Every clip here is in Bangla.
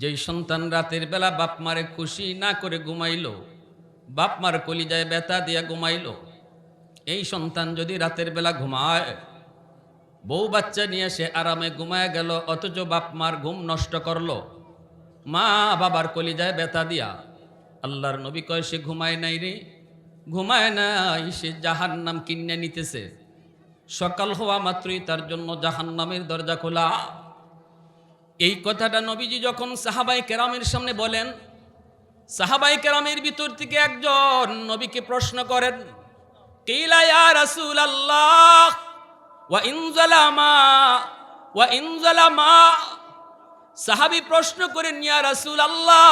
যেই সন্তান রাতের বেলা বাপ মারে খুশি না করে ঘুমাইল, বাপ মার কলিজায় ব্যথা দিয়া ঘুমাইল, এই সন্তান যদি রাতের বেলা ঘুমায়, বউ বাচ্চা নিয়ে সে আরামে ঘুমায় গেল, অথচ বাপ মার ঘুম নষ্ট করল, মা বাবার কলিজায় ব্যথা দিয়া, আল্লাহর নবী কয়, সে ঘুমায় নাই রে, ঘুমায় নাই, সে জাহান নাম কিনে নিতেছে, সকাল হওয়া মাত্রই তার জন্য জাহান নামের দরজা খোলা। এই কথাটা নবীজি যখন সাহাবাই কেরামের সামনে বলেন সাহাবাই কেরামের ভিতর থেকে একজন নবীকে প্রশ্ন করেন, কিলা রাসূল আল্লাহ ওয়া ইন জালামা? ওয়া ইন জালামা? সাহাবী প্রশ্ন করেন, ইয়া রাসূল আল্লাহ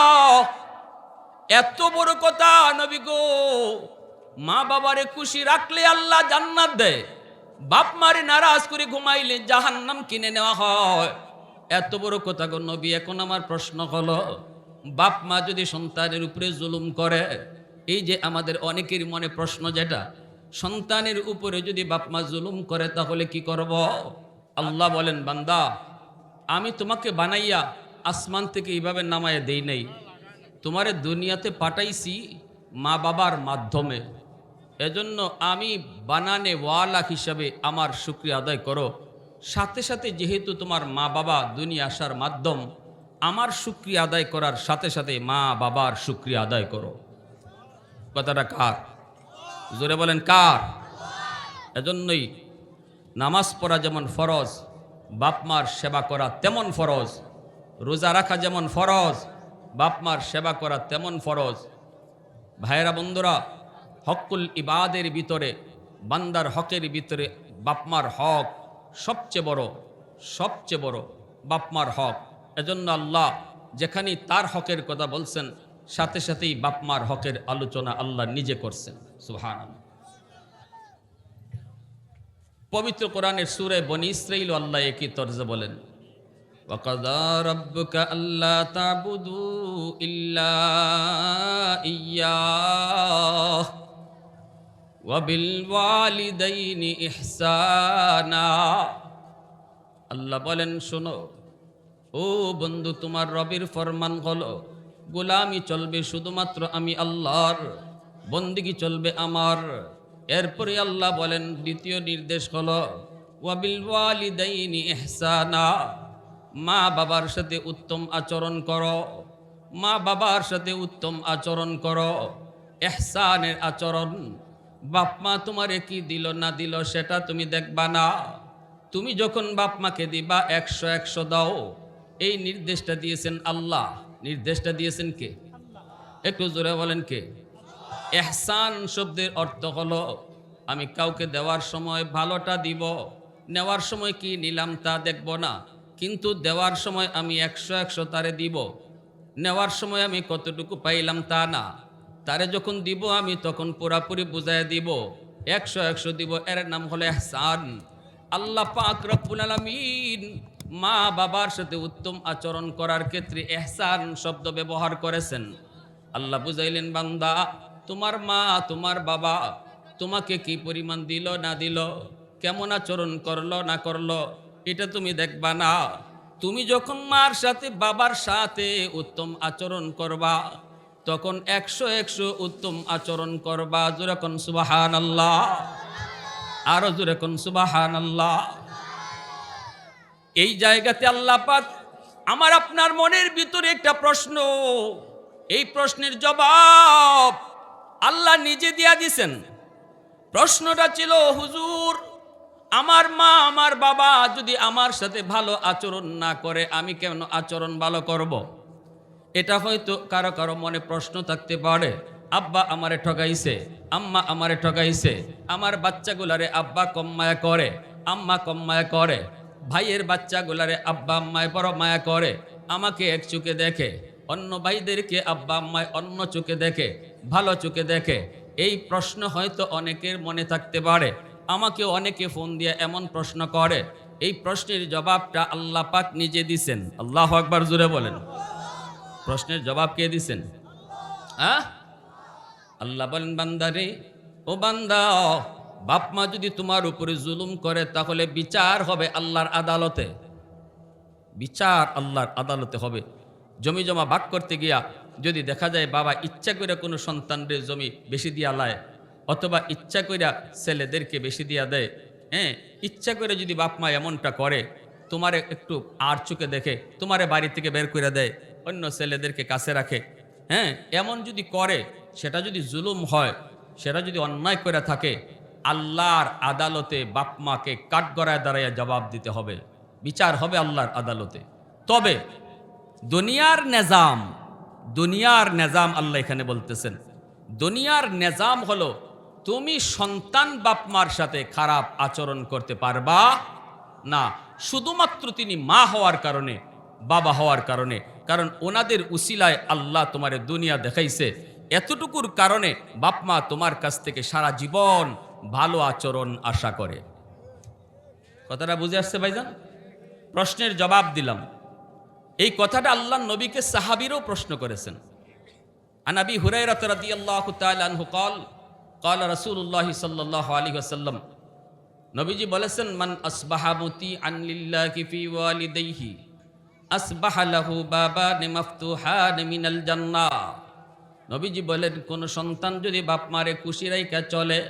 এত বড় কথা নবী গো, মা বাবারে খুশি রাখলে আল্লাহ জান্নাত দেয়, বাপ মারে নারাজ করে ঘুমাইলে জাহান্নাম কিনে নেওয়া হয়। এত বড় কথা গো নবী, এখন আমার প্রশ্ন হলো, বাপ মা যদি সন্তানের উপরে জুলুম করে, এই যে আমাদের অনেকের মনে প্রশ্ন যেটা, সন্তানের উপরে যদি বাপ মা জুলুম করে, তাহলে কি করব? আল্লাহ বলেন, বান্দা, আমি তোমাকে বানাইয়া আসমান থেকে এইভাবে নামায় দেই নাই, তোমারে দুনিয়াতে পাঠাইছি মা বাবার মাধ্যমে। এজন্য আমি বানানে ওয়ালা হিসাবে আমার শুক্রিয়া আদায় করো। সাথে সাথে যেহেতু তোমার মা বাবা দুনিয়া আসার মাধ্যম, আমার শুক্রিয়া আদায় করার সাথে সাথে মা বাবার শুক্রিয়া আদায় করো। কথাটা কার? জোরে বলেন কার? এজন্যই নামাজ পড়া যেমন ফরজ বাপমার সেবা করা তেমন ফরজ, রোজা রাখা যেমন ফরজ বাপমার সেবা করা তেমন ফরজ। ভাইয়েরা বন্ধুরা, হকুল ইবাদের ভিতরে, বান্দার হকের ভিতরে বাপমার হক সবচেয়ে বড় সবচেয়ে বড় বাপমার হক এজন্য আল্লাহ যেখানেই তার হকের কথা বলছেন সাথে সাথেই বাপমার হকের আলোচনা আল্লাহ নিজে করছেন সুহান পবিত্র কোরআনের সুরে বনি ইসরাইল আল্লাহ একই তর্জে বলেন وقضى ربك ألا تعبدوا إلا إياه ওয়াবিলওয়ালিদাইনি ইহসানা। আল্লাহ বলেন, শোনো, ও বন্ধু, তোমার রবির ফরমান হলো, গোলামি চলবে শুধুমাত্র আমি আল্লাহর, বন্দিগি চলবে আমার। এরপরে আল্লাহ বলেন, দ্বিতীয় নির্দেশ হল, ওয়াবিলওয়ালিদাইনি ইহসানা, মা বাবার সাথে উত্তম আচরণ করো, মা বাবার সাথে উত্তম আচরণ করো এহসানের আচরণ বাপ মা তোমারে কি দিল না দিল সেটা তুমি দেখবা না। তুমি যখন বাপ মাকে দিবা একশো একশো দাও। এই নির্দেশটা দিয়েছেন আল্লাহ। নির্দেশটা দিয়েছেন কে? একটু জোরে বলেন কে? এহসান শব্দের অর্থ হলো আমি কাউকে দেওয়ার সময় ভালোটা দিব নেওয়ার সময় কি নিলাম তা দেখব না। কিন্তু দেওয়ার সময় আমি একশো একশো তারে দিব নেওয়ার সময় আমি কতটুকু পাইলাম তা না। তারে যখন দিব আমি, তখন পুরাপুরি বুঝাই দিব। একশো একশো দিব, এর নাম হলো এহসান। আল্লাহ পাক রব্বুল আলামিন মা বাবার সাথে উত্তম আচরণ করার ক্ষেত্রে এহসান শব্দ ব্যবহার করেছেন। আল্লাহ বুঝাইলেন, বান্দা, তোমার মা, তোমার বাবা তোমাকে কি পরিমাণ দিল, না দিল, কেমন আচরণ করল, না করল, এটা তুমি দেখবা না। তুমি যখন মার সাথে, বাবার সাথে উত্তম আচরণ করবা তখন একশো একশো উত্তম আচরণ করবা যেরকম সুবাহান আল্লাহ আরও যেরকম সুবাহান আল্লাহ এই জায়গাতে আল্লাহ পাক আমার আপনার মনের ভিতরে একটা প্রশ্ন। এই প্রশ্নের জবাব আল্লাহ নিজে দিয়া দিছেন। প্রশ্নটা ছিল, হুজুর, আমার মা, আমার বাবা যদি আমার সাথে ভালো আচরণ না করে, আমি কেন আচরণ ভালো করব। এটা হয়তো কারও কারও মনে প্রশ্ন থাকতে পারে, আব্বা আমারে ঠকাইছে, আম্মা আমারে ঠকাইছে, আমার বাচ্চাগুলারে আব্বা কম মায়া করে, আম্মা কম মায়া করে, ভাইয়ের বাচ্চাগুলারে আব্বা আম্মায় বড় মায়া করে, আমাকে এক চোখে দেখে, অন্য ভাইদেরকে আব্বা আম্মায় অন্য চোখে দেখে, ভালো চোখে দেখে, এই প্রশ্ন হয়তো অনেকের মনে থাকতে পারে আমাকে অনেকে ফোন দিয়ে এমন প্রশ্ন করে, এই প্রশ্নের জবাবটা আল্লাহ পাক নিজে দিছেন, আল্লাহ আকবার জুড়ে বলেন। প্রশ্নের জবাব কে দিছেন? হ্যাঁ আল্লাহ বলেন, বান্দারে, ও বান্দা, বাপ মা যদি তোমার উপরে জুলুম করে, তাহলে বিচার হবে আল্লাহর আদালতে। বিচার আল্লাহর আদালতে হবে। জমি জমা ভাগ করতে গিয়া যদি দেখা যায় বাবা ইচ্ছা করে কোনো সন্তানদের জমি বেশি দিয়া লায়, অথবা ইচ্ছা কইরা ছেলেদেরকে বেশি দিয়া দেয় হ্যাঁ ইচ্ছা করে যদি বাপ মা এমনটা করে, তোমারে একটু আর চোখে দেখে, তোমারে বাড়ি থেকে বের করে দেয় অন্য ছেলেদেরকে কাছে রাখে। হ্যাঁ এমন যদি করে, সেটা যদি জুলুম হয়, সেটা যদি অন্যায় করে থাকে, আল্লাহর আদালতে বাপ মাকে কাঠগড়ায় দাঁড়াইয়া জবাব দিতে হবে। বিচার হবে আল্লাহর আদালতে। তবে দুনিয়ার নেজাম দুনিয়ার নেজাম আল্লাহ এখানে বলতেছেন, দুনিয়ার নেজাম হলো, তুমি সন্তান বাপমার সাথে খারাপ আচরণ করতে পারবা না। শুধুমাত্র তিনি মা হওয়ার কারণে, বাবা হওয়ার কারণে কারণ ওনাদের উসিলায় আল্লাহ তোমার দুনিয়া দেখাইছে এতটুকুর কারণে বাপমা তোমার কাছ থেকে সারা জীবন ভালো আচরণ আশা করে কথাটা বুঝে আসছে ভাইজান প্রশ্নের জবাব দিলাম এই কথাটা আল্লাহ নবীকে সাহাবিরও প্রশ্ন করেছেন আনাবি হুরাইরাত রাদিয়াল্লাহু তাআলা আনহু قال قال رسول الله صلى الله عليه وسلم নবীজি বলেছেন মান আসবাহা মুতি আন লিল্লাহি ফি ওয়ালিদাইহি আসবাহা লাহু বাবান মাফতুহান মিনাল জান্নাহ নবীজি বলেন, কোন সন্তান যদি বাপ মারে খুশি রাইকা চলে,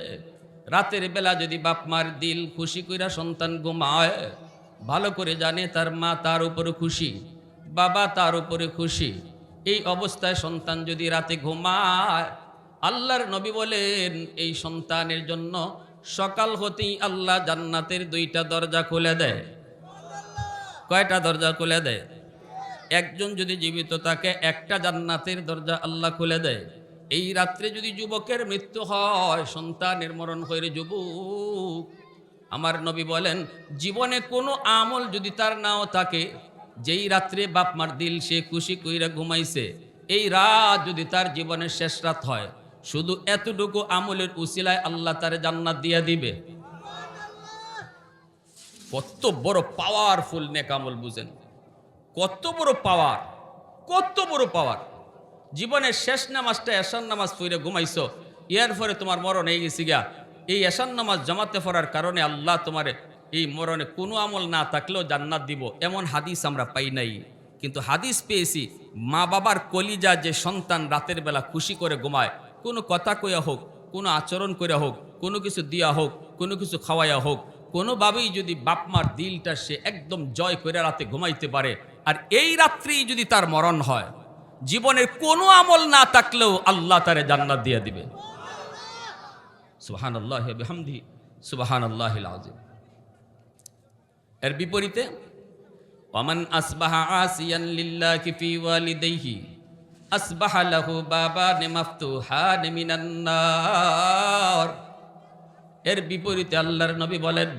রাতের বেলা যদি বাপ মার দিল খুশি কইরা সন্তান ঘুমায়, ভালো করে জানে তার মা তার উপরে খুশি, বাবা তার উপরে খুশি। এই অবস্থায় সন্তান যদি রাতে ঘুমায়, আল্লাহর নবী বলেন, এই সন্তানের জন্য সকাল হতেই আল্লাহ জান্নাতের দুইটা দরজা খুলে দেয়। কয়টা দরজা খুলে দেয়? একজন যদি জীবিত থাকে, একটা জান্নাতের দরজা আল্লাহ খুলে দেয়। এই রাত্রে যদি যুবকের মৃত্যু হয়, সন্তানের মরণ হয়ে যুবক, আমার নবী বলেন, জীবনে কোনো আমল যদি তার নাও থাকে, যেই রাত্রে বাপ মার দিল, সে খুশি কইরা ঘুমাইছে, এই রাত যদি তার জীবনের শেষ রাত হয়, শুধু এতটুকু আমলের উসিলায় আল্লাহ তার জান্নাত দিয়ে দিবে। কত বড় পাওয়ারফুল নেকামল বুঝেন। কত বড় পাওয়ার কত বড় পাওয়ার জীবনের শেষ নামাজটা এশান নামাজ পড়ে ঘুমাইছো ইয়ার পরে তোমার মরণ এই গেছি গা এই এশান নামাজ জমাতে পড়ার কারণে আল্লাহ তোমার এই মরণে কোনো আমল না থাকলেও জান্নাত দিব, এমন হাদিস আমরা পাই নাই। কিন্তু হাদিস পেয়েছি, মা বাবার কলিজা যে সন্তান রাতের বেলা খুশি করে ঘুমায়, কোনো কথা কইয়া হোক, কোনো আচরণ করে হোক, কোনো কিছু দিয়া হোক, কোনো কিছু খাওয়াইয়া হোক কোনোভাবেই যদি বাপমার দিলটা সে একদম জয় করে রাতে ঘুমাইতে পারে, আর এই রাত্রেই যদি তার মরণ হয়, জীবনের কোনো আমল না থাকলেও আল্লাহ তারে জান্নাত দিয়ে দিবে। সুবাহান আল্লাহ হামদি সুবাহান আল্লাহ আজিম এর বিপরীতে ওমান আসবাহা আসিয়ান লিল্লাহি ফি ওয়ালিদাইহি, আসবাহা লাহু বাবান মাফতুহান মিনান নার। এর বিপরীতে আল্লাহর নবী বলেন,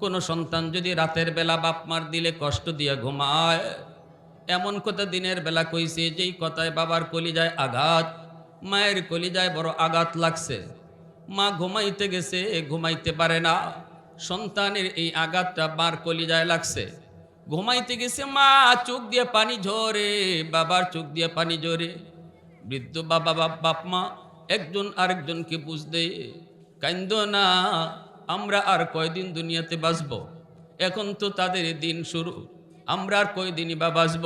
কোন সন্তান যদি রাতের বেলা বাপ মার দিলে কষ্ট দিয়ে ঘুমায়, এমন কথা দিনের বেলা কইছে যেই কথায় বাবার কলিজায় আঘাত, মায়ের কলিজায় বড় আঘাত লাগছে। মা ঘুমাইতে গেছে, ঘুমাইতে পারে না। সন্তানের এই আঘাতটা মার কলিজায় লাগছে। ঘুমাইতে গেছে মা, চোখ দিয়ে পানি ঝরে, বাবার চোখ দিয়ে পানি ঝরে। বৃদ্ধ বাবা, বাপ মা, একজন আরেকজনকে বুঝতে কান্দ না, আমরা আর কয়দিন দুনিয়াতে বাঁচব? এখন তো তাদের দিন শুরু, আমরা আর কয়দিনই বা বাঁচব?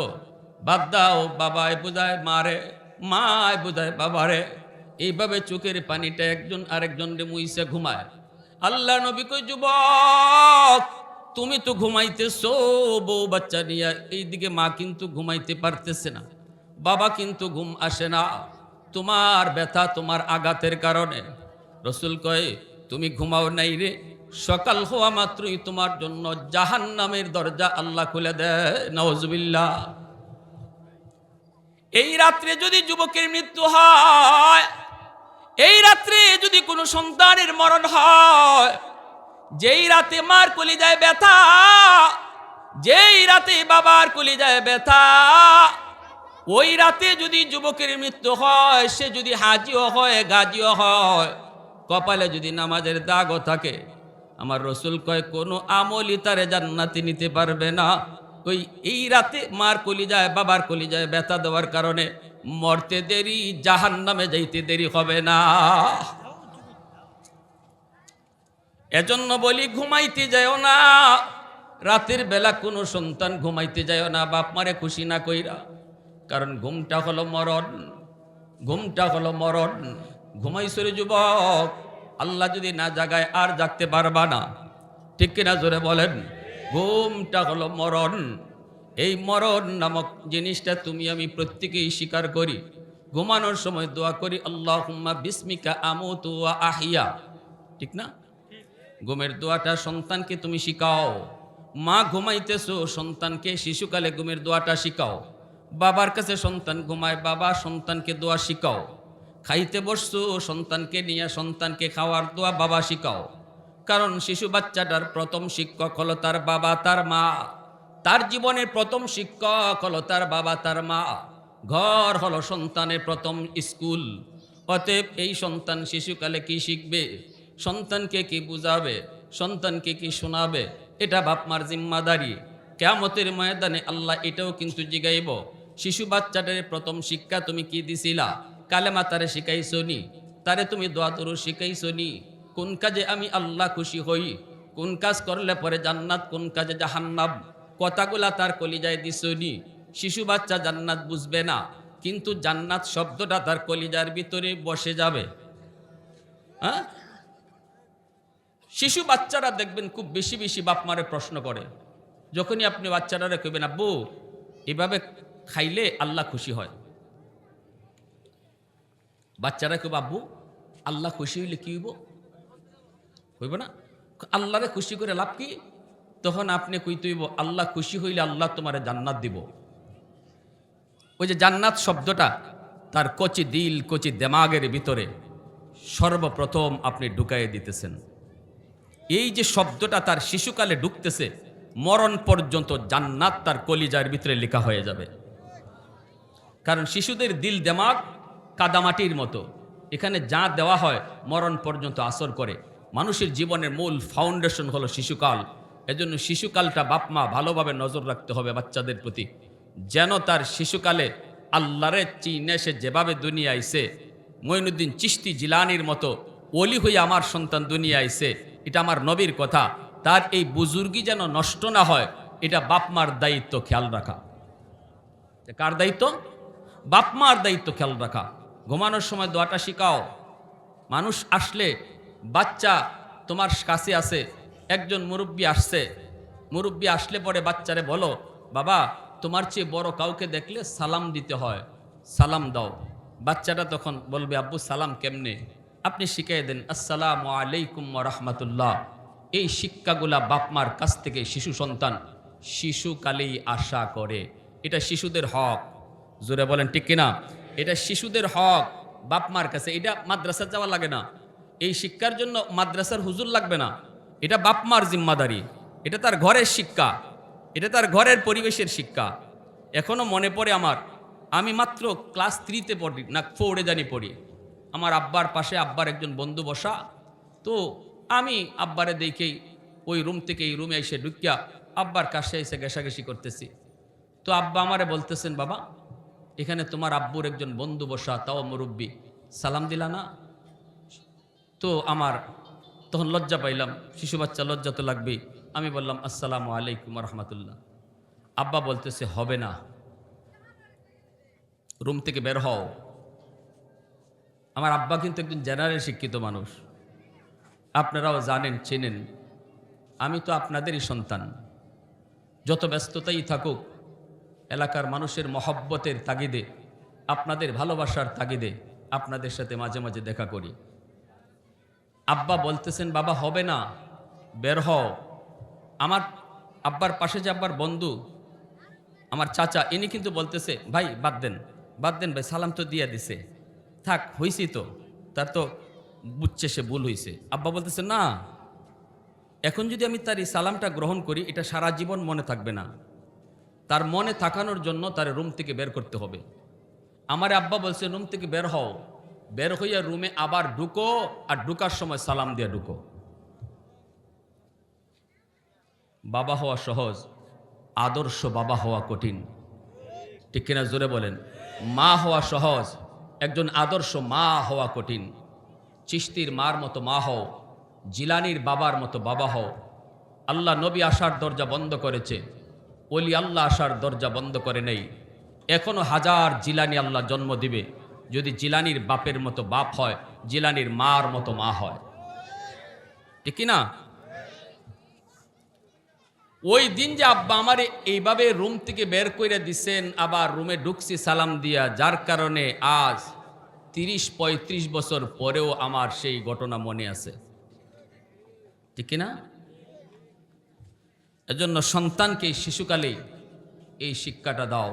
বাদ দাও বাবায় বোঝায় মারে মায় বোঝায় বাবারে এইভাবে চোখের পানিটা একজন আরেকজন রে মুইসে ঘুমায়। আল্লাহ নবী কই যুবক, তুমি তো ঘুমাইতেছো, বউ বাচ্চা নিয়ে এইদিকে মা কিন্তু ঘুমাইতে পারতেছে না। বাবা কিন্তু ঘুম আসে না। তোমার ব্যথা তোমার আঘাতের কারণে। রসুল কয়ে, তুমি ঘুমাও নাই রে। সকাল হওয়া মাত্রই তোমার জন্য জাহান নামের দরজা আল্লাহ খুলে দেয়। নওয়াজবিল্লা এই রাত্রে যদি যুবকের মৃত্যু হয়, এই রাত্রে যদি কোনো সন্তানের মরণ হয়, যেই রাতে মার কলি যায় ব্যথা, যেই রাতে বাবার কলি যায় ব্যথা, ওই রাতে যদি যুবকের মৃত্যু হয়, সে যদি হাজিও হয়, গাজিও হয় কপালে যদি নামাজের দাগও থাকে, আমার রসুল কয়, কোনো আমলই তারে জান্নাতি নিতে পারবে না। ওই এই রাতে মার কলি যায় বাবার কলি যায় ব্যথা দেওয়ার কারণে মরতে দেরি জাহান নামে যাইতে দেরি হবে না। এজন্য বলি, ঘুমাইতে যাও না। রাতের বেলা কোনো সন্তান ঘুমাইতে যাও না, বাপ মারে খুশি না কইরা। কারণ ঘুমটা হলো মরণ, ঘুমটা হলো মরণ। ঘুমাইছরে যুবক? আল্লাহ যদি না জাগায় আর জাগতে পারবা না। ঠিক কিনা জোরে বলেন? ঘুমটা হলো মরণ। এই মরণ নামক জিনিসটা তুমি আমি প্রত্যেকেই স্বীকার করি। ঘুমানোর সময় দোয়া করি আল্লাহ হুম্মা বিস্মিকা আমতু ওয়া আহিয়া। ঠিক না? ঘুমের দোয়াটা সন্তানকে তুমি শিখাও। মা ঘুমাইতেছো, সন্তানকে শিশুকালে ঘুমের দোয়াটা শিখাও। বাবার কাছে সন্তান ঘুমায়, বাবা সন্তানকে দোয়া শিখাও। খাইতে বসছো, সন্তানকে নিয়ে সন্তানকে খাওয়ার দোয়া বাবা শিখাও। কারণ শিশু বাচ্চাটার প্রথম শিক্ষক হলো তার বাবা, তার মা। তার জীবনের প্রথম শিক্ষক হলো তার বাবা, তার মা। ঘর হলো সন্তানের প্রথম স্কুল। অতএব এই সন্তান শিশুকালে কি শিখবে? সন্তানকে কি বুঝাবে? সন্তানকে কি শোনাবে? এটা বাপমার জিম্মাদারি। কেমতের ময়দানে আল্লাহ এটাও কিন্তু জিগাইব। শিশু বাচ্চাটার প্রথম শিক্ষা তুমি কি দিছিলা? কালেমা তারে শিখাইছো নি? তারে তুমি দোয়া তরু শিখাইছো নি? কোন কাজে আমি আল্লাহ খুশি হই? কোন কাজ করলে পরে জান্নাত, কোন কাজে জাহান্নাম? কথাগুলা তার কলিজায় দিছনি শিশু বাচ্চা জান্নাত বুঝবে না, কিন্তু জান্নাত শব্দটা তার কলিজার ভিতরে বসে যাবে। হ্যাঁ? শিশু বাচ্চারা দেখবেন খুব বেশি বেশি বাপ মারে প্রশ্ন করে। যখনই আপনি বাচ্চারা কইবেন, আব্বু, এভাবে খাইলে আল্লাহ খুশি হয়। বাচ্চারা কেউ আব্বু, আল্লাহ খুশি হইলে কি হইব? হইব না। আল্লাহরে খুশি করে লাভ কি? তখন আপনি কই তুইব আল্লাহ খুশি হইলে আল্লাহ তোমারে জান্নাত দিব। ওই যে জান্নাত শব্দটা তার কচি দিল, কচি দেমাগের ভিতরে সর্বপ্রথম আপনি ঢুকাইয়ে দিতেছেন। এই যে শব্দটা তার শিশুকালে ঢুকতেছে, মরণ পর্যন্ত জান্নাত তার কলিজার ভিতরে লেখা হয়ে যাবে। কারণ শিশুদের দিল, দেমাগ কাদামাটির মতো। এখানে যা দেওয়া হয় মরণ পর্যন্ত আসর করে। মানুষের জীবনের মূল ফাউন্ডেশন হলো শিশুকাল। এজন্য শিশুকালটা বাপমা ভালোভাবে নজর রাখতে হবে বাচ্চাদের প্রতি। যেন তার শিশুকালে আল্লাহরে চিনে সে যেভাবে দুনিয়া আইসে মঈনুদ্দিন চিস্তি জিলানির মতো অলি হয়ে আমার সন্তান দুনিয়া আইসে এটা আমার নবীর কথা। তার এই বুজুর্গি যেন নষ্ট না হয়, এটা বাপমার দায়িত্ব খেয়াল রাখা। কার দায়িত্ব? বাপমার দায়িত্ব খেয়াল রাখা। ঘুমানোর সময় দোয়াটা শিখাও। মানুষ আসলে বাচ্চা তোমার কাছে আছে, একজন মুরব্বী আসছে। মুরব্বী আসলে পরে বাচ্চারে বলো, বাবা, তোমার চেয়ে বড় কাউকে দেখলে সালাম দিতে হয়, সালাম দাও। বাচ্চাটা তখন বলবে, আব্বু, সালাম কেমনে? আপনি শিখিয়ে দেন, আসসালামু আলাইকুম রহমতুল্লাহ। এই শিক্ষাগুলা বাপমার কাছ থেকে শিশু সন্তান শিশুকালেই আশা করে। এটা শিশুদের হক। জোরে বলেন ঠিক কিনা? এটা শিশুদের হক বাপমার কাছে। এটা মাদ্রাসা যাওয়া লাগে না। এই শিক্ষার জন্য মাদ্রাসার হুজুর লাগবে না। এটা বাপমার জিম্মাদারি। এটা তার ঘরের শিক্ষা। এটা তার ঘরের পরিবেশের শিক্ষা। এখনও মনে পড়ে আমার, আমি মাত্র ক্লাস থ্রিতে পড়ি, না, ফোরে জানি পড়ি। আমার আব্বার পাশে আব্বার একজন বন্ধু বসা। তো আমি আব্বারে দেখেই ওই রুম থেকে এই রুমে এসে ঢুকিয়া আব্বার কাছে এসে ঘেঁষাঘেঁষি করতেছি। তো আব্বা আমারে বলতেছেন, বাবা এখানে তোমার আব্বুর একজন বন্ধু বসা, তাও মুরব্বী। সালাম দিলা না? তো আমার তখন লজ্জা পাইলাম, শিশু বাচ্চা, লজ্জা তো লাগবেই। আমি বললাম, আসসালামু আলাইকুম রহমতুল্লাহ আব্বা বলতেছে, হবে না। রুম থেকে বের হও। আমার আব্বা কিন্তু একজন জেনারেল শিক্ষিত মানুষ। আপনারাও জানেন, চেনেন। আমি তো আপনাদেরই সন্তান। যত ব্যস্ততাই থাকুক এলাকার মানুষের মহব্বতের তাগিদে, আপনাদের ভালোবাসার তাগিদে আপনাদের সাথে মাঝে মাঝে দেখা করি। আব্বা বলতেছেন, বাবা, হবে না, বের হও। আমার আব্বার পাশে যে আব্বার বন্ধু, আমার চাচা, ইনি কিন্তু বলতেছে, ভাই, বাদ দেন বাদ দেন ভাই, সালাম তো দিয়ে দিছে। থাক, হইছি তো। তার তো বুঝছে সে ভুল হইছে। আব্বা বলতেছে, না, এখন যদি আমি তার এই সালামটা গ্রহণ করি, এটা সারা জীবন মনে থাকবে না। তার মনে থাকানোর জন্য তার রুম থেকে বের করতে হবে। আমার আব্বা বলছে, রুম থেকে বের হও। বের হইয়া রুমে আবার ঢুকো আর ঢুকার সময় সালাম দিয়ে ঢুকো। বাবা হওয়া সহজ, আদর্শ বাবা হওয়া কঠিন। ঠিক কিনা জোরে বলেন? মা হওয়া সহজ, একজন আদর্শ মা হওয়া কঠিন। চিস্তির মার মতো মা হও, জিলানির বাবার মতো বাবা হও। আল্লাহ নবী আসার দরজা বন্ধ করেছে। অলি আল্লাহ আসার দরজা বন্ধ করে নেই। এখনও হাজার জিলানি আল্লাহ জন্ম দিবে। যদি জিলানির বাপের মতো বাপ হয়, জিলানির মার মতো মা হয়। ঠিক না? ওই দিন যে আব্বা আমার এইভাবে রুম থেকে বের করে দিছেন, আবার রুমে ঢুকছি সালাম দিয়া, যার কারণে আজ তিরিশ পঁয়ত্রিশ বছর পরেও আমার সেই ঘটনা মনে আছে। ঠিক না? এজন্য সন্তানকে শিশুকালে এই শিক্ষাটা দাও,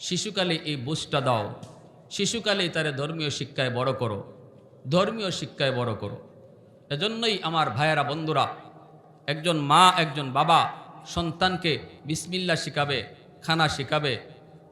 শিশুকালে এই বুঝটা দাও, শিশুকালে তারে ধর্মীয় শিক্ষায় বড় করো, ধর্মীয় শিক্ষায় বড় করো। এজন্যই আমার ভাইয়েরা বন্ধুরা, একজন মা, একজন বাবা সন্তানকে বিসমিল্লা শিখাবে, খানা শিখাবে।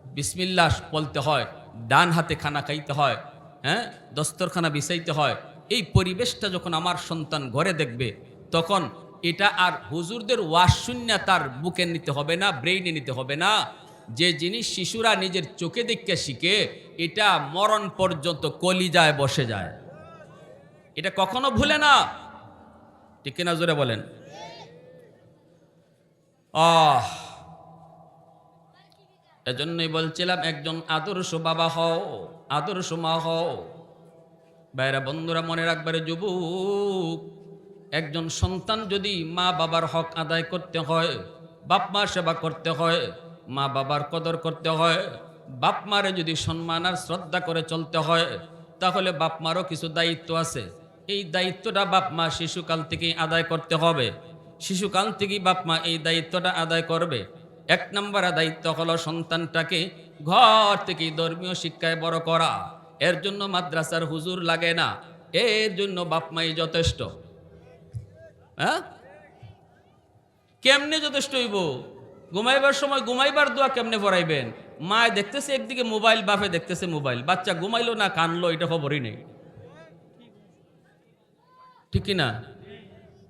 বিসমিল্লা বলতে হয়, ডান হাতে খানা খাইতে হয় হ্যাঁ? দস্তরখানা বিছাইতে হয়। এই পরিবেশটা যখন আমার সন্তান ঘরে দেখবে, তখন এটা আর হুজুরদের ওয়াশশূন্য তার বুকে নিতে হবে না ব্রেইনে নিতে হবে না। যে জিনিস শিশুরা নিজের চোখে দেখতে শিখে, এটা মরণ পর্যন্ত কলিজায় বসে যায়। এটা কখনো ভুলে না। ঠিক না জোরে বলেন? আহ! এজন্যই বলছিলাম, একজন আদর্শ বাবা হও, আদর্শ মা হও। বাইরা বন্ধুরা মনে রাখবারে যুবক একজন সন্তান যদি মা বাবার হক আদায় করতে হয়, বাপ মা সেবা করতে হয়, মা বাবার কদর করতে হয়, বাপ মারে যদি সম্মান আর শ্রদ্ধা করে চলতে হয়, তাহলে বাপ মারও কিছু দায়িত্ব আছে। এই দায়িত্বটা বাপ মা শিশুকাল থেকেই আদায় করতে হবে। শিশুকাল থেকেই বাপ মা এই দায়িত্বটা আদায় করবে। এক নম্বর দায়িত্ব হলো সন্তানটাকে ঘর থেকেই ধর্মীয় শিক্ষায় বড় করা। এর জন্য মাদ্রাসার হুজুর লাগে না। এর জন্য বাপ মাই যথেষ্ট। হ্যাঁ? কেমনে যথেষ্ট হইব? ঘুমাইবার সময় ঘুমাইবার দোয়া কেমনে পড়াইবেন? মায় দেখতেছে একদিকে মোবাইল, বাপে দেখতেছে মোবাইল। বাচ্চা ঘুমাইলো না, কানলো, এটা খবরই নেই। ঠিক না?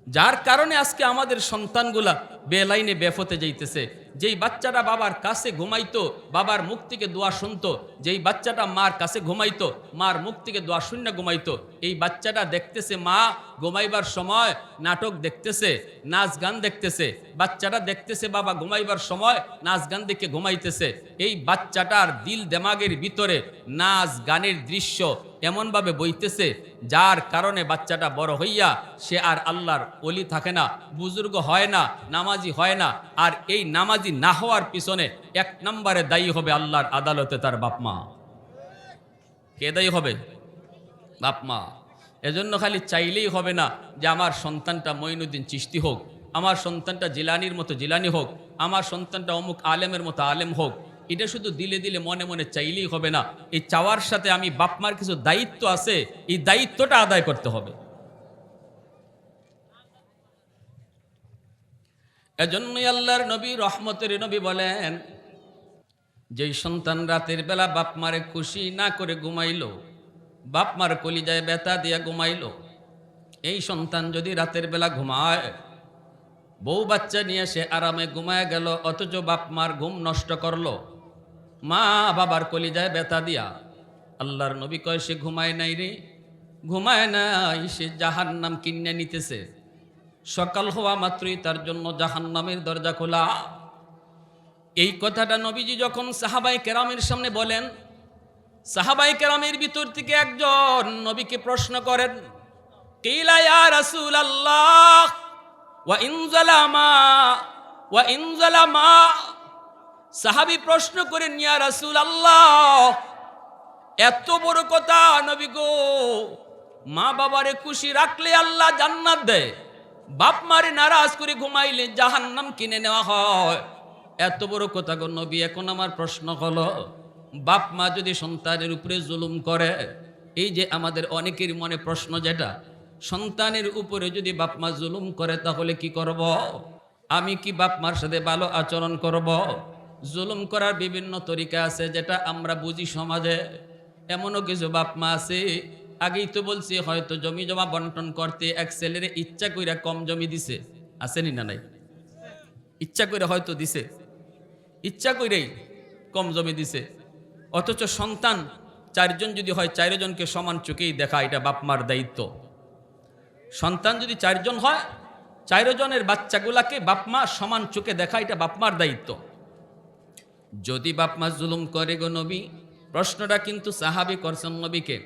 যার কারণে আজকে আমাদের সন্তানগুলা বেলাইনে বেফতে যাইতেছে। যেই বাচ্চাটা বাবার কাছে ঘুমাইতো, বাবার মুখ থেকে দোয়া শুনতো, যেই বাচ্চাটা মার কাছে ঘুমাইতো, মার মুখ থেকে দোয়া শূন্য ঘুমাইতো, এই বাচ্চাটা দেখতেছে মা ঘুমাইবার সময় নাটক দেখতেছে, নাচ গান দেখতেছে, বাচ্চাটা দেখতেছে, বাবা ঘুমাইবার সময় নাচ গান দেখে ঘুমাইতেছে। এই বাচ্চাটার দিল দেমাগের ভিতরে নাচ গানের দৃশ্য এমনভাবে বইতেছে, যার কারণে বাচ্চাটা বড় হইয়া সে আর আল্লাহর অলি থাকে না, বুজুর্গ হয় না, নামাজি হয় না। আর এই নামাজি না হওয়ার পিছনে এক নম্বরে দায়ী হবে আল্লাহর আদালতে তার বাপমা কে দায়ী হবে? বাপমা এজন্য খালি চাইলেই হবে না যে আমার সন্তানটা মঈনুদ্দিন চিস্তি হোক, আমার সন্তানটা জিলানির মতো জিলানি হোক, আমার সন্তানটা অমুক আলেমের মতো আলেম হোক। এটা শুধু দিলে দিলে মনে মনে চাইলেই হবে না। এই চাওয়ার সাথে আমি বাপমার কিছু দায়িত্ব আছে, এই দায়িত্বটা আদায় করতে হবে। এজন্যই আল্লাহর নবী রহমতের নবী বলেন, যেই সন্তান রাতের বেলা বাপমারে খুশি না করে ঘুমাইলো বাপ মার কলিজায় ব্যথা দিয়া ঘুমাইলো। এই সন্তান যদি রাতের বেলা ঘুমায়, বউ বাচ্চা নিয়ে সে আরামে ঘুমায় গেল, অথচ বাপ মার ঘুম নষ্ট করল। মা বাবার কলিজায় ব্যথা দিয়া, আল্লাহর নবী কয়, সে ঘুমায় নাই রে, ঘুমায় নাই, সে জাহান নাম কিনে নিতেছে। সকাল হওয়া মাত্রই তার জন্য জাহান নামের দরজা খোলা। এই কথাটা নবীজি যখন সাহাবাই কেরামের সামনে বলেন সাহাবাই কেরামের ভিতর থেকে একজন নবীকে প্রশ্ন করেন, কিলা ইয়া রাসূল আল্লাহ ওয়া ইনজালামা ওয়া ইনজালামা সাহাবী প্রশ্ন করেন, ইয়া রাসূল আল্লাহ এত বড় কথা নবী গো, মা বাবারে খুশি রাখলে আল্লাহ জান্নাত দেয়, বাপ মারে নারাজ করে ঘুমাইলে জাহান্নাম কিনে নেওয়া হয়। এত বড় কথা গো নবী, এখন আমার প্রশ্ন হলো বাপ মা যদি সন্তানের উপরে জুলুম করে, এই যে আমাদের অনেকের মনে প্রশ্ন যেটা, সন্তানের উপরে যদি বাপ মা জুলুম করে, তাহলে কি করব। আমি কি বাপ মার সাথে ভালো আচরণ করব। জুলুম করার বিভিন্ন তরিকা আছে যেটা আমরা বুঝি সমাজে। এমনও কিছু বাপ মা আছে, আগেই তো বলছি, হয়তো জমি জমা বন্টন করতে এক ছেলের ইচ্ছা কইরা কম জমি দিছে। আসেনি না নাই? ইচ্ছা করে হয়তো দিছে। ইচ্ছা করেই কম জমি দিছে। অথচ সন্তান চারজন যদি হয়, চারজনকে সমান চোখেই দেখা, এটা বাপমার দায়িত্ব। সন্তান যদি চারজন হয়, চারজনের বাচ্চাগুলাকে বাপমা সমান চোখে দেখা, এটা বাপমার দায়িত্ব। যদি বাপমা জুলুম করে গো নবী, প্রশ্নটা কিন্তু সাহাবি করছেন নবীকে।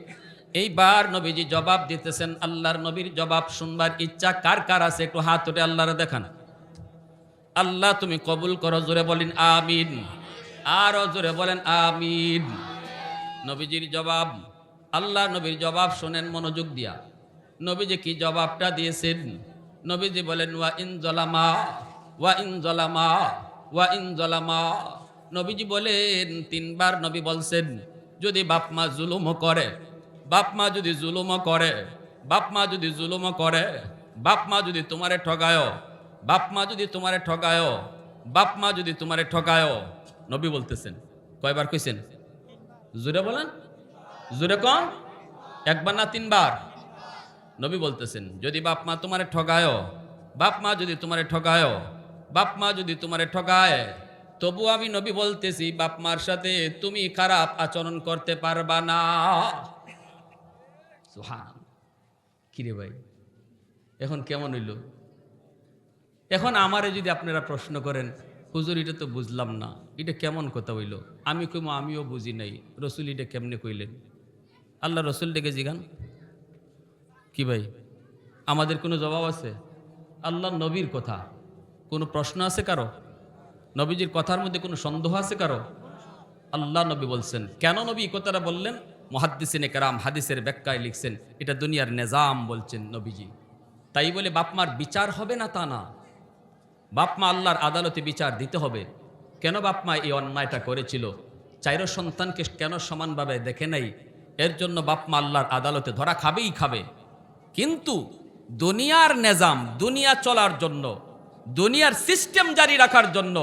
এইবার নবীজি জবাব দিতেছেন, আল্লাহর নবীর জবাব শুনবার ইচ্ছা কার কার আছে? একটু হাত উঠে আল্লাহরে দেখান। আল্লাহ তুমি কবুল করো, জোরে বলেন, আমিন। আরও জোরে বলেন, আমিন। নবীজির জবাব, আল্লাহ নবীর জবাব শোনেন মনোযোগ দিয়া। নবীজি কি জবাবটা দিয়েছেন? নবীজি বলেন, ওয়া ইন জলামা, ওয়া ইন জলামা, ওয়া ইন জলামা। নবীজি বলেন, তিনবার নবী বলছেন, যদি বাপমা জুলুমও করে বাপমা যদি জুলুমও করে বাপমা যদি জুলুমও করে বাপমা যদি তোমারে ঠগায় বাপমা যদি তোমারে ঠগায় বাপমা যদি তোমারে ঠগায় নবী বলতেছেন। কয়বার কইছেন? জোরে বলেন। জোরে কম একবার না তিনবার। নবী বলতেছেন, যদি বাপ মা তোমারে ঠগায়, বাপ মা যদি তোমারে ঠগায়, বাপ মা যদি তোমারে ঠগায়, তবু আমি নবী বলতেছি, বাপ মার সাথে তুমি খারাপ আচরণ করতে পারবা না। কিরে ভাই? এখন কেমন হইল? এখন আমারে যদি আপনারা প্রশ্ন করেন, হুজুর, এটা তো বুঝলাম না। এটা কেমন কথা হইল? আমি কইম, আমিও বুঝি নাই। রসুল এটা কেমনে কইলেন? আল্লাহ রসুল ডেকে জিগান। কি ভাই, আমাদের কোনো জবাব আছে? আল্লাহ নবীর কথা। কোনো প্রশ্ন আছে কারও? নবীজির কথার মধ্যে কোনো সন্দেহ আছে কারও? আল্লাহ নবী বলছেন, কেন নবী কথাটা বললেন? মহাদ্দিসিন কারাম হাদিসের ব্যাখ্যায় লিখছেন, এটা দুনিয়ার নেজাম বলছেন নবীজি। তাই বলে বাপমার বিচার হবে না তা না। বাপমা আল্লাহর আদালতে বিচার দিতে হবে। কেন বাপমা এই অন্যায়টা করেছিল? চাইর সন্তানকে কেন সমানভাবে দেখে নাই? এর জন্য বাপমা আল্লাহর আদালতে ধরা খাবেই খাবে। কিন্তু দুনিয়ার নেজাম, দুনিয়া চলার জন্য, দুনিয়ার সিস্টেম জারি রাখার জন্য,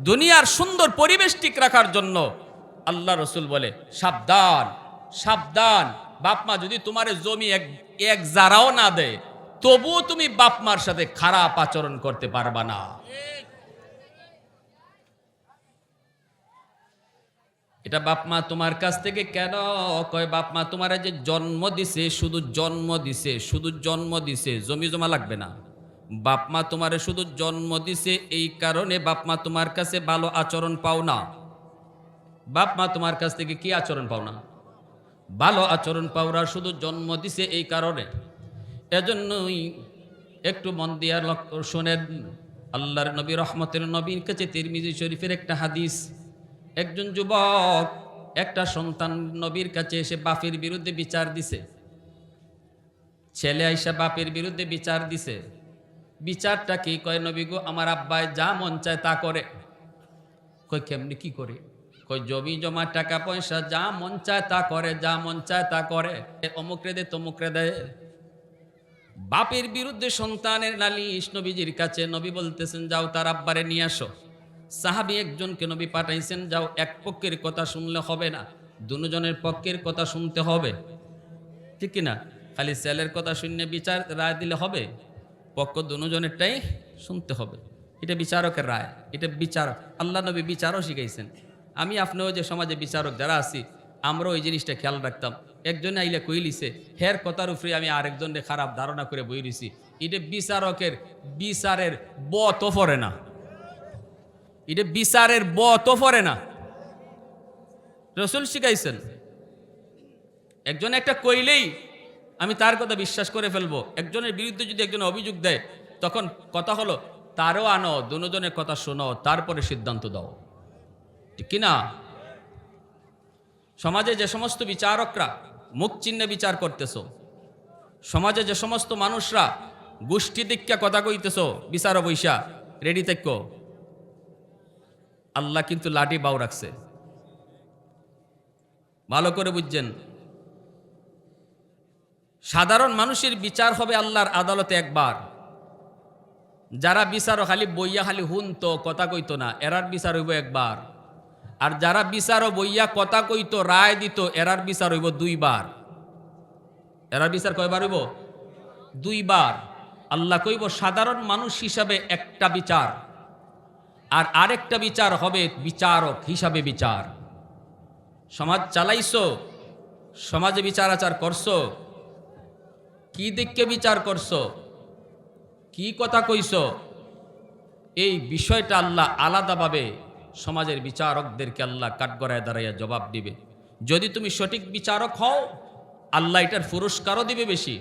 দুনিয়ার সুন্দর পরিবেশ ঠিক রাখার জন্য আল্লাহ রসুল বলে, সাবধান সাবধান। বাপমা যদি তোমার জমি এক এক জারাও না দেয়, তবুও তুমি বাপমার সাথে খারাপ আচরণ করতে পারবা না। এটা বাপমা তোমার কাছ থেকে কেন? কয় বাপমা তোমার যে জন্ম দিছে, শুধু জন্ম দিছে, শুধু জন্ম দিছে, জমি জমা লাগবে না। বাপমা তোমারে শুধু জন্ম দিছে এই কারণে বাপমা তোমার কাছে ভালো আচরণ পাও না। বাপমা তোমার কাছ থেকে কি আচরণ পাও না? ভালো আচরণ পাওরা শুধু জন্ম দিছে এই কারণে। এজন্যই একটু মন দিয়ার লক্ষ্য শোনেন, আল্লাহর নবী, রহমতের নবীর কাছে তিরমিজি শরীফের একটা হাদিস। একজন যুবক একটা সন্তান নবীর কাছে এসে বাপের বিরুদ্ধে বিচার দিছে। ছেলে আইসা বাপের বিরুদ্ধে বিচার দিছে। বিচারটা কি? কয়, নবী গো, আমার আব্বায় যা মন চায় তা করে। কই কেমনি কি করে? কই জমি, জমা, টাকা, পয়সা, যা মন চায় তা করে, যা মন চায় তা করে। অমুকরে দে তমুকরে দেয় বাপের বিরুদ্ধে সন্তানের নালিশ নবীজির কাছে। নবী বলতেছেন, যাও তার আব্বারে নিয়ে আসো। সাহাবি একজনকে নবী পাঠাইছেন, যাও এক পক্ষের কথা শুনলে হবে না, দুজনের পক্ষের কথা শুনতে হবে। ঠিক কিনা? খালি ছেলের কথা শুনে বিচার রায় দিলে হবে, পক্ষ দুজনেরটাই শুনতে হবে। এটা বিচারকের রায়, এটা বিচারক। আল্লাহ নবী বিচারও শিখাইছেন। আমি আপনিও যে সমাজে বিচারক যারা আছি, আমরাও এই জিনিসটা খেয়াল রাখতাম। একজনে আইলে কইলিছে হের কথার উপরে আমি আরেকজনকে খারাপ ধারণা করে বই রইছি। এটা বিচারকের, বিচারের বত পড়ে না। এটা বিচারের ব তো পড়ে না। রসুল শিখাইছেন, একজন একটা কইলেই আমি তার কথা বিশ্বাস করে ফেলব। একজনের বিরুদ্ধে যদি একজন অভিযোগ দেয়, তখন কথা হলো, তারও আনো, দুজনের কথা শোনো, তারপরে সিদ্ধান্ত দাও। ঠিক কিনা? সমাজে যে সমস্ত বিচারকরা মুখ চিহ্নে বিচার করতেছ, সমাজে যে সমস্ত মানুষরা গোষ্ঠী দীক্ষা কথা কইতেছ বিচার বৈশা রেডি থেক। আল্লাহ কিন্তু লাঠি বাউ রাখছে। ভালো করে বুঝছেন? সাধারণ মানুষের বিচার হবে আল্লাহর আদালতে একবার। যারা বিচারও খালি বইয়া খালি হুন তো কথা কইতো না, এরার বিচার হইব একবার। আর যারা বিচারও বইয়া কথা কইতো, রায় দিত, এরার বিচার হইব দুইবার। এরার বিচার কয়বার হইব? দুইবার। আল্লাহ কইব, সাধারণ মানুষ হিসাবে একটা বিচার। আর আরেকটা বিচার হবে বিচারক হিসাবে বিচার। সমাজ চালাইছো? সমাজে বিচার আচার করছ? কি দিককে বিচার করছ? কি কথা কইছো? এই বিষয়টা আল্লাহ আলাদাভাবে সমাজের বিচারকদেরকে আল্লাহ কাঠগড়ায় দাঁড়াইয়া জবাব দিবে। যদি তুমি সঠিক বিচারক হও, আল্লাহ এটার পুরস্কারও দিবে বেশি।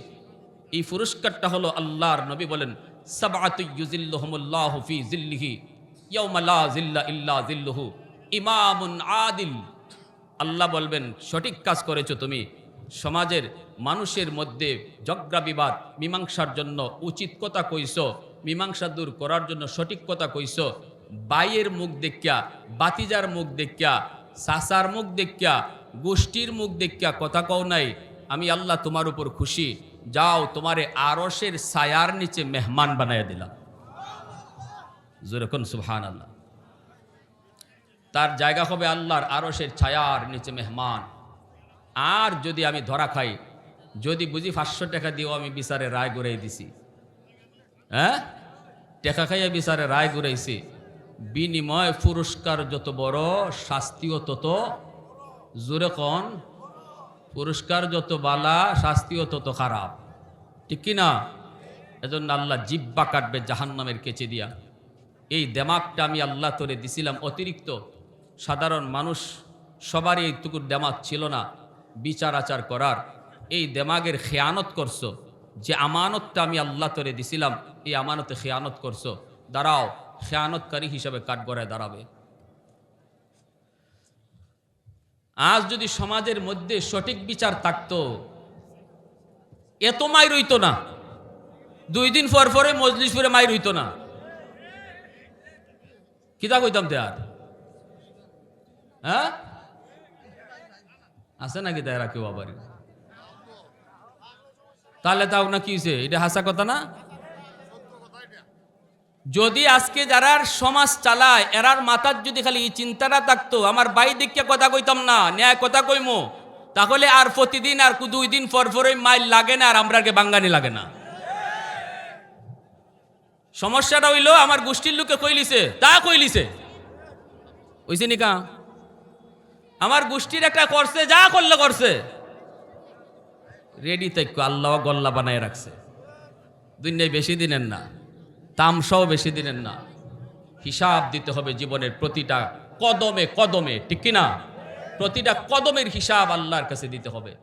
এই পুরস্কারটা হলো আল্লাহর নবী বলেন সাবাতুল্লাহ ফি জিল্লিহি আদিল। আল্লাহ বলবেন, সঠিক কাজ করেছ তুমি। সমাজের মানুষের মধ্যে ঝগড়া বিবাদ, মীমাংসার জন্য উচিত কথা কইছো, মীমাংসা দূর করার জন্য সঠিক কথা কইছো, বাইয়ের মুখ দেখিয়া, বাতিজার মুখ দেখিয়া সাসার মুখ দেখিয়া, গোষ্ঠীর মুখ দেখিয়া কথা কও নাই, আমি আল্লাহ তোমার উপর খুশি। যাও, তোমারে আরসের ছায়ার নিচে মেহমান বানাইয়া দিলাম। যেরকম সুবহান আল্লাহ তার জায়গা হবে আল্লাহর আরসের ছায়ার নিচে মেহমান। আর যদি আমি ধরা খাই, যদি বুঝি পাঁচশো টাকা দিয়েও আমি বিচারে রায় ঘুরাই দিছি হ্যাঁ? টাকা খাইয়া বিচারে রায় ঘুরাইছি, বিনিময় পুরস্কার যত বড়, শাস্তিও তত। জোরে কন? পুরস্কার যত বালা, শাস্তিও তত খারাপ। ঠিক কি না এজন্য আল্লাহ জিব্বা কাটবে জাহান্নামের কেচে দিয়া। এই দেমাগটা আমি আল্লাহ তোরে দিছিলাম অতিরিক্ত। সাধারণ মানুষ সবারই এইটুকুর দেমাগ ছিল না, বিচার আচার করার। এই দেমাগের খেয়ানত করছ, যে আমানতটা আমি আল্লাহ তোরে দিছিলাম, এই আমানতে খেয়ানত করছ। দাঁড়াও, খেয়ানতকারী হিসাবে কাঠগড়ায় দাঁড়াবে। আজ যদি সমাজের মধ্যে সঠিক বিচার থাকতো, এত মাই রইতো না। দুই দিন পর পরে মজলিস পরে মাই রইত না। কিতা কইতাম তে আর হ্যাঁ আছে নাকি তাই কেউ আবার তাহলে তাও না কি হয়েছে এটা হাসা কথা না? যদি আজকে যারা সমাজ চালায় এরার মাথার যদি খালি এই চিন্তাটা থাকতো আমার বাই দিককে কথা কইতাম না, ন্যায় কথা কইমো, তাহলে আর প্রতিদিন আর দুই দিন পর পরে মাইল লাগে না আর আমরাকে বাঙ্গানি লাগে না? সমস্যাটা হইল আমার গোষ্ঠীর লোকে কইলিছে, তা কইলিছে। ওইছে নিকা আমার গোষ্ঠীর একটা করছে, যা করলে করছে। রেডি তাইক্য আল্লাহ গল্লা বানায় রাখছে। দুনিয়ায় বেশি দিনের না, তামসাও বেশি দিনের না। হিসাব দিতে হবে জীবনের প্রতিটা কদমে কদমে, ঠিক কিনা? প্রতিটা কদমের হিসাব আল্লাহর কাছে দিতে হবে।